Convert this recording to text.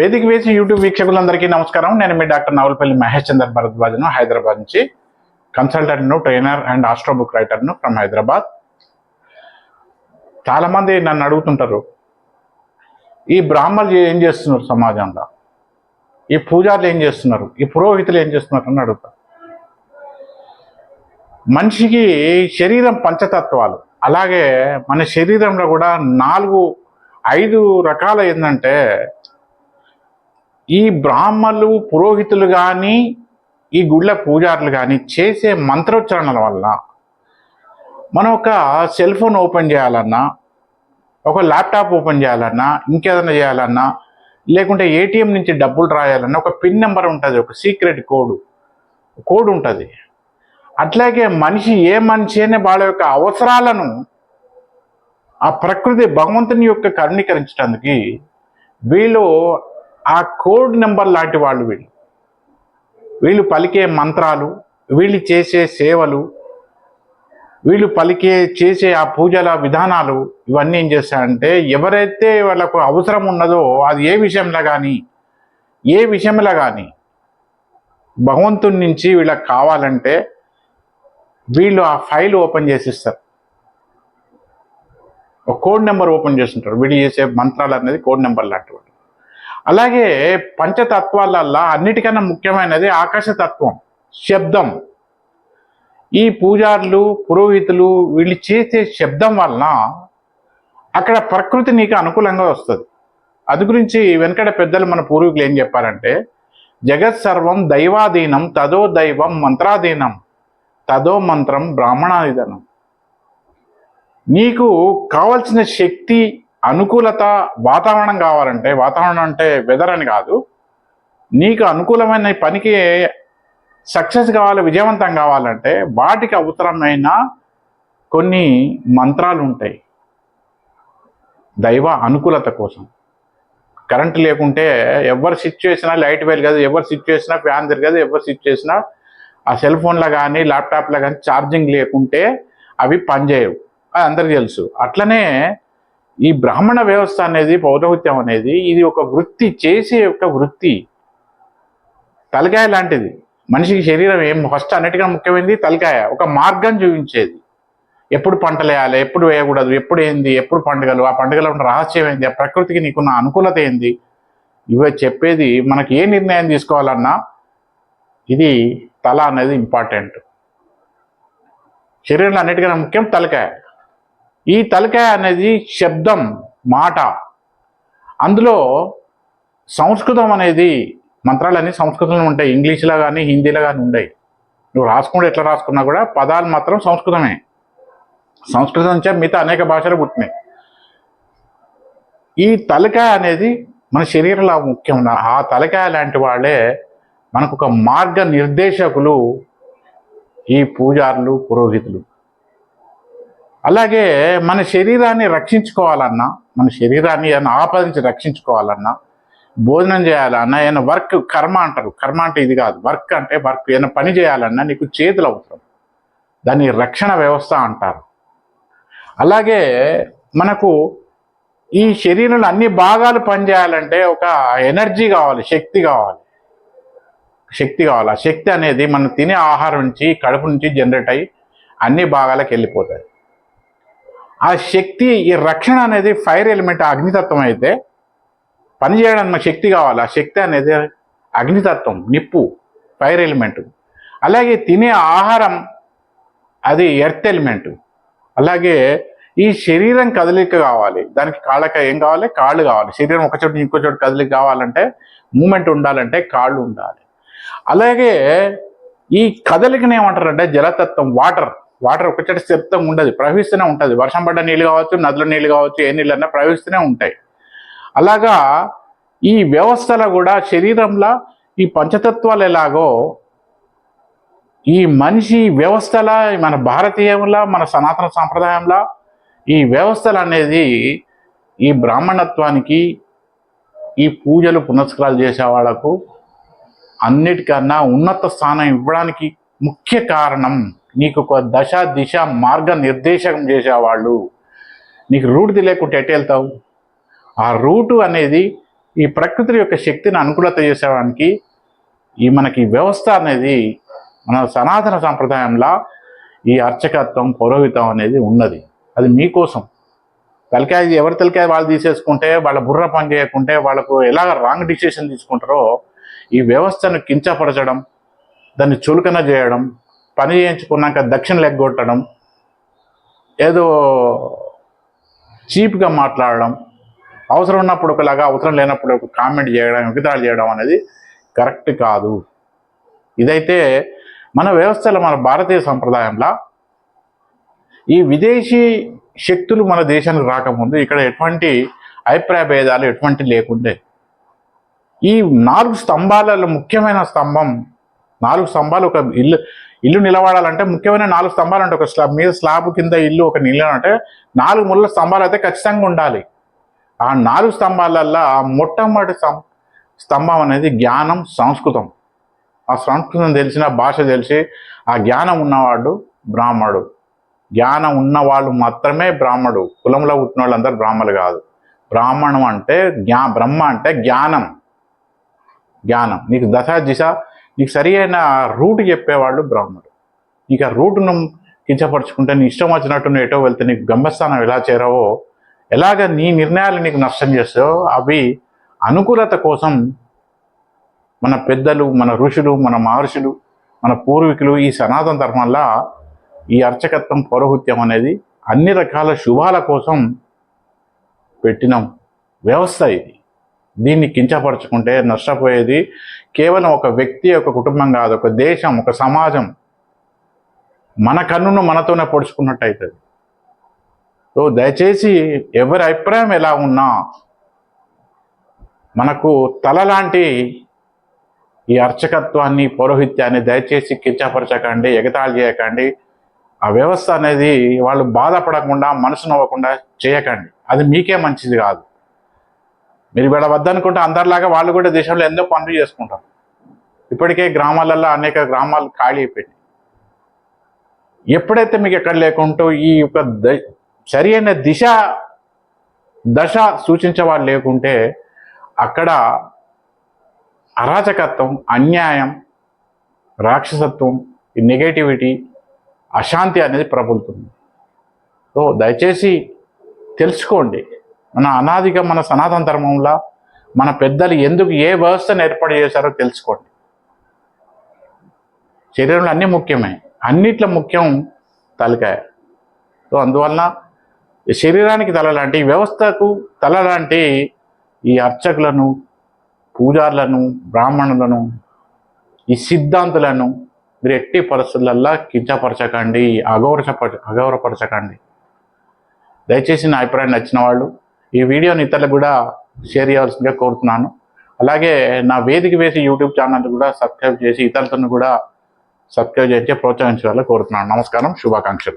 వేదిక వేసి యూట్యూబ్ వీక్షకులందరికీ నమస్కారం. నేను మీ డాక్టర్ నవలపల్లి మహేష్ చందర్ భరద్వాజ్ను హైదరాబాద్ నుంచి కన్సల్టెంట్ను ట్రైనర్ అండ్ ఆస్ట్రో బుక్ రైటర్ను ఫ్రమ్ హైదరాబాద్. చాలామంది నన్ను అడుగుతుంటారు ఈ బ్రాహ్మణులు ఏం చేస్తున్నారు సమాజంలో? ఈ పూజారులు ఏం చేస్తున్నారు? ఈ పురోహితులు ఏం చేస్తున్నారు? అని అడుగుతారు మనిషికి శరీరం పంచతత్వాలు. అలాగే మన శరీరంలో కూడా నాలుగు ఐదు రకాల ఏంటంటే ఈ బ్రాహ్మణులు పురోహితులు కానీ ఈ గుళ్ళ పూజారులు కానీ చేసే మంత్రోచ్చారణల వల్ల మనం ఒక సెల్ ఫోన్ ఓపెన్ చేయాలన్నా ఒక ల్యాప్టాప్ ఓపెన్ చేయాలన్నా ఇంకేదైనా చేయాలన్నా లేకుంటే ఏటీఎం నుంచి డబ్బులు రాయాలన్నా ఒక పిన్ నెంబర్ ఉంటుంది ఒక సీక్రెట్ కోడ్. కోడ్ ఉంటుంది. అట్లాగే మనిషి ఏ మనిషి అనే వాళ్ళ యొక్క అవసరాలను ఆ ప్రకృతి భగవంతుని యొక్క కరుణీకరించడానికి వీళ్ళు ఆ కోడ్ నెంబర్ లాంటి వాళ్ళు వీళ్ళు. వీళ్ళు పలికే మంత్రాలు వీళ్ళు చేసే సేవలు వీళ్ళు పలికే చేసే ఆ పూజల విధానాలు ఇవన్నీ ఏం చేస్తాయంటే ఎవరైతే వాళ్ళకు అవసరం ఉన్నదో అది ఏ విషయంలో కానీ ఏ విషయంలో కానీ భగవంతుడి నుంచి వీళ్ళకి కావాలంటే వీళ్ళు ఆ ఫైల్ ఓపెన్ చేసి ఇస్తారు. ఒక కోడ్ నెంబర్ ఓపెన్ చేస్తుంటారు వీళ్ళు చేసే మంత్రాలు అనేది కోడ్ నెంబర్ లాంటివి అలాగే పంచతత్వాలల్లా అన్నిటికన్నా ముఖ్యమైనది ఆకాశతత్వం శబ్దం. ఈ పూజారులు పురోహితులు వీళ్ళు చేసే శబ్దం వలన అక్కడ ప్రకృతి నీకు అనుకూలంగా వస్తుంది. అది గురించి వెనకడ పెద్దలు మన పూర్వీకులు ఏం చెప్పారంటే జగత్ సర్వం దైవాధీనం తదో దైవం మంత్రాధీనం తదో మంత్రం బ్రాహ్మణాధీనం నీకు కావలసిన శక్తి అనుకూలత వాతావరణం కావాలంటే వాతావరణం అంటే వెదర్ అని కాదు. నీకు అనుకూలమైన పనికి సక్సెస్ కావాలి విజయవంతం కావాలంటే వాటికి అవసరమైన కొన్ని మంత్రాలు ఉంటాయి. దైవ అనుకూలత కోసం. కరెంట్ లేకుంటే ఎవరు స్విచ్ చేసినా లైట్ వెలగదు ఎవరు స్విచ్ చేసినా ఫ్యాన్ తిరగదు ఎవరు స్విచ్ చేసినా ఆ సెల్ ఫోన్లో కానీ ల్యాప్టాప్లో కానీ ఛార్జింగ్ లేకుంటే అవి పనిచేయవు. అది అందరికీ తెలుసు. అట్లనే ఈ బ్రాహ్మణ వ్యవస్థ అనేది పౌరహిత్యం అనేది ఇది ఒక వృత్తి చేసే ఒక వృత్తి. తలకాయ లాంటిది. మనిషికి శరీరం ఏం ఫస్ట్ అన్నిటికన్నా ముఖ్యమైనది తలకాయ. ఒక మార్గం చూపించేది. ఎప్పుడు పంటలు వేయాలి ఎప్పుడు వేయకూడదు ఎప్పుడు ఏంది ఎప్పుడు పండుగలు ఆ పండుగలో ఉన్న రహస్యం ఏంది ఆ ప్రకృతికి నీకున్న అనుకూలత ఏంది? ఇవే చెప్పేది మనకి ఏ నిర్ణయం తీసుకోవాలన్నా ఇది తల అనేది ఇంపార్టెంట్. శరీరంలో అన్నిటికన్నా ముఖ్యం తలకాయ. ఈ తలకాయ అనేది శబ్దం మాట. అందులో సంస్కృతం అనేది మంత్రాలన్నీ సంస్కృతంలో ఉంటాయి. ఇంగ్లీష్లో కానీ హిందీలో కానీ ఉంటాయి నువ్వు రాసుకుంటే ఎట్లా రాసుకున్నా కూడా పదాలు మాత్రం సంస్కృతమే. సంస్కృతం నుంచే మిగతా అనేక భాషలు పుట్టినాయి. ఈ తలకాయ అనేది మన శరీరంలో ముఖ్యం. ఆ తలకాయ లాంటి వాళ్ళే మనకు ఒక మార్గ నిర్దేశకులు ఈ పూజారులు పురోహితులు. అలాగే మన శరీరాన్ని రక్షించుకోవాలన్నా మన శరీరాన్ని ఏమైనా ఆపద నుంచి రక్షించుకోవాలన్నా భోజనం చేయాలన్నా ఏమైనా వర్క్ కర్మ అంటారు. కర్మ అంటే ఇది కాదు. వర్క్ అంటే వర్క్. ఏమైనా పని చేయాలన్నా నీకు చేతులు అవసరం. దాన్ని రక్షణ వ్యవస్థ అంటారు. అలాగే మనకు ఈ శరీరంలో అన్ని భాగాలు పనిచేయాలంటే ఒక ఎనర్జీ కావాలి శక్తి కావాలి. శక్తి కావాలి. ఆ శక్తి అనేది మనం తినే ఆహారం నుంచి కడుపు నుంచి జనరేట్ అయ్యి అన్ని భాగాలకు వెళ్ళిపోతాయి. ఆ శక్తి ఈ రక్షణ అనేది ఫైర్ ఎలిమెంట్ అగ్నితత్వం అయితే పని మాకు శక్తి కావాలి. ఆ శక్తి అనేది అగ్నితత్వం నిప్పు ఫైర్ ఎలిమెంట్ అలాగే తినే ఆహారం అది ఎర్త్ ఎలిమెంట్ అలాగే ఈ శరీరం కదలిక కావాలి. దానికి కాళ్ళక ఏం కావాలి? కాళ్ళు కావాలి. శరీరం ఒక చోటు ఇంకో చోటు కదలిక కావాలంటే మూమెంట్ ఉండాలంటే కాళ్ళు ఉండాలి. అలాగే ఈ కదలికని ఏమంటారంటే జలతత్వం వాటర్ వాటర్ ఒక చోట ఉండదు ప్రవహిస్తూనే ఉంటుంది. వర్షం పడ్డ నీళ్ళు కావచ్చు నదుల నీళ్ళు కావచ్చు ఏ నీళ్ళన్నా ప్రవహిస్తూనే ఉంటాయి. అలాగా ఈ వ్యవస్థలో కూడా శరీరంలో ఈ పంచతత్వాలు ఎలాగో ఈ మనిషి వ్యవస్థల మన భారతీయంలో మన సనాతన సాంప్రదాయంలో ఈ వ్యవస్థలు అనేది ఈ బ్రాహ్మణత్వానికి ఈ పూజలు పునస్కారాలు చేసే వాళ్ళకు అన్నిటికన్నా ఉన్నత స్థానం ఇవ్వడానికి ముఖ్య కారణం నీకు ఒక దశ దిశ మార్గ నిర్దేశకం చేసేవాళ్ళు. నీకు రూట్ తెలియకుండా ఎట్ వెళ్తావు? ఆ రూటు అనేది ఈ ప్రకృతి యొక్క శక్తిని అనుకూలత చేసేవానికి ఈ మనకి వ్యవస్థ అనేది మన సనాతన సాంప్రదాయంలో ఈ అర్చకత్వం పౌరోహితం అనేది ఉన్నది. అది మీకోసం. తలకాయ ఎవరి తలకాయ వాళ్ళు తీసేసుకుంటే వాళ్ళ బుర్ర పని చేయకుంటే వాళ్ళకు ఎలాగ రాంగ్ డిసిషన్ తీసుకుంటారో ఈ వ్యవస్థను కించపరచడం దాన్ని చులకన చేయడం పని చేయించుకున్నాక దక్షిణ లెగ్గొట్టడం ఏదో చీప్గా మాట్లాడడం అవసరం ఉన్నప్పుడు ఒకలాగా అవసరం లేనప్పుడు ఒక కామెంట్ చేయడం ఎగతాళి చేయడం అనేది కరెక్ట్ కాదు. ఇదైతే మన వ్యవస్థలో మన భారతీయ సంప్రదాయంలో ఈ విదేశీ శక్తులు మన దేశానికి రాకముందు ఇక్కడ ఎటువంటి అభిప్రాయ భేదాలు ఎటువంటి లేకుండే. ఈ నాలుగు స్తంభాలలో ముఖ్యమైన స్తంభం నాలుగు స్తంభాలు ఒక ఇల్లు ఇల్లు నిలబడాలంటే ముఖ్యమైన నాలుగు స్తంభాలు అంటే ఒక స్లాబ్ మీద స్లాబ్ కింద ఇల్లు ఒక నిలబడాలంటే నాలుగు ముళ్ళ స్తంభాలు అయితే ఖచ్చితంగా ఉండాలి. ఆ నాలుగు స్తంభాలల్లో మొట్టమొదటి స్తంభం అనేది జ్ఞానం సంస్కృతం. ఆ సంస్కృతం తెలిసిన భాష తెలిసి ఆ జ్ఞానం ఉన్నవాడు బ్రాహ్మడు. జ్ఞానం ఉన్నవాళ్ళు మాత్రమే బ్రాహ్మడు. కులంలో పుట్టిన వాళ్ళందరూ బ్రాహ్మలు కాదు. బ్రాహ్మణం అంటే జ్ఞా బ్రహ్మ అంటే జ్ఞానం. జ్ఞానం. నీకు దశ దిశ నీకు సరి అయిన రూట్ చెప్పేవాళ్ళు బ్రాహ్మడు నీకు ఆ రూటును కించపరచుకుంటే నీ ఇష్టం వచ్చినట్టు నువ్వు ఎటో వెళ్తే నీకు గమ్యస్థానం ఎలా చేరావో ఎలాగ నీ నిర్ణయాలు నీకు నష్టం చేస్తావో అవి అనుకూలత కోసం మన పెద్దలు మన ఋషులు మన మహర్షులు మన పూర్వీకులు ఈ సనాతన ధర్మంలో ఈ అర్చకత్వం పౌరహృత్యం అనేది అన్ని రకాల శుభాల కోసం పెట్టిన వ్యవస్థ ఇది. దీన్ని కించపరచుకుంటే నష్టపోయేది కేవలం ఒక వ్యక్తి ఒక కుటుంబం కాదు ఒక దేశం ఒక సమాజం మన కన్నును మనతోనే పొడుచుకున్నట్టు అవుతుంది సో దయచేసి ఎవరి అభిప్రాయం ఎలా ఉన్నా మనకు తల లాంటి ఈ అర్చకత్వాన్ని పౌరోహిత్యాన్ని దయచేసి కించపరచకండి ఎగతాళి చేయకండి. ఆ వ్యవస్థ అనేది వాళ్ళు బాధపడకుండా మనసు నవ్వకుండా చేయకండి. అది మీకే మంచిది కాదు. మీరు ఇక్కడ వద్దనుకుంటే అందరిలాగా వాళ్ళు కూడా దేశంలో ఎన్నో పనులు చేసుకుంటారు. ఇప్పటికే గ్రామాలలో అనేక గ్రామాలు ఖాళీ అయిపోయినాయి. ఎప్పుడైతే మీకు ఎక్కడ లేకుంటూ ఈ యొక్క ద- సరి అయిన దిశ దశ సూచించే వాళ్ళు లేకుంటే అక్కడ అరాచకత్వం అన్యాయం రాక్షసత్వం ఈ నెగటివిటీ అశాంతి అనేది ప్రబలుతుంది. సో దయచేసి తెలుసుకోండి. మన అనాదిగా మన సనాతన ధర్మంలో మన పెద్దలు ఎందుకు ఏ వ్యవస్థను ఏర్పాటు చేశారో తెలుసుకోండి. శరీరంలో అన్నీ ముఖ్యమే అన్నిట్లో ముఖ్యం తలకాయ. సో అందువలన శరీరానికి తల లాంటి వ్యవస్థకు తల లాంటి ఈ అర్చకులను పూజారులను బ్రాహ్మణులను ఈ సిద్ధాంతులను మీరు ఎట్టి పరిస్థితులల్లో కించపరచకండి అగౌరవపరచ అగౌరవపరచకండి దయచేసి నా అభిప్రాయం నచ్చిన వాళ్ళు ఈ వీడియోని ఇతరులకు కూడా షేర్ చేయాల్సిందిగా కోరుతున్నాను. అలాగే నా వేదిక వేసి యూట్యూబ్ ఛానల్ కూడా సబ్స్క్రైబ్ చేసి ఇతరులను కూడా సబ్స్క్రైబ్ చేసి ప్రోత్సహించాలని కోరుతున్నాను. నమస్కారం శుభాకాంక్షలు.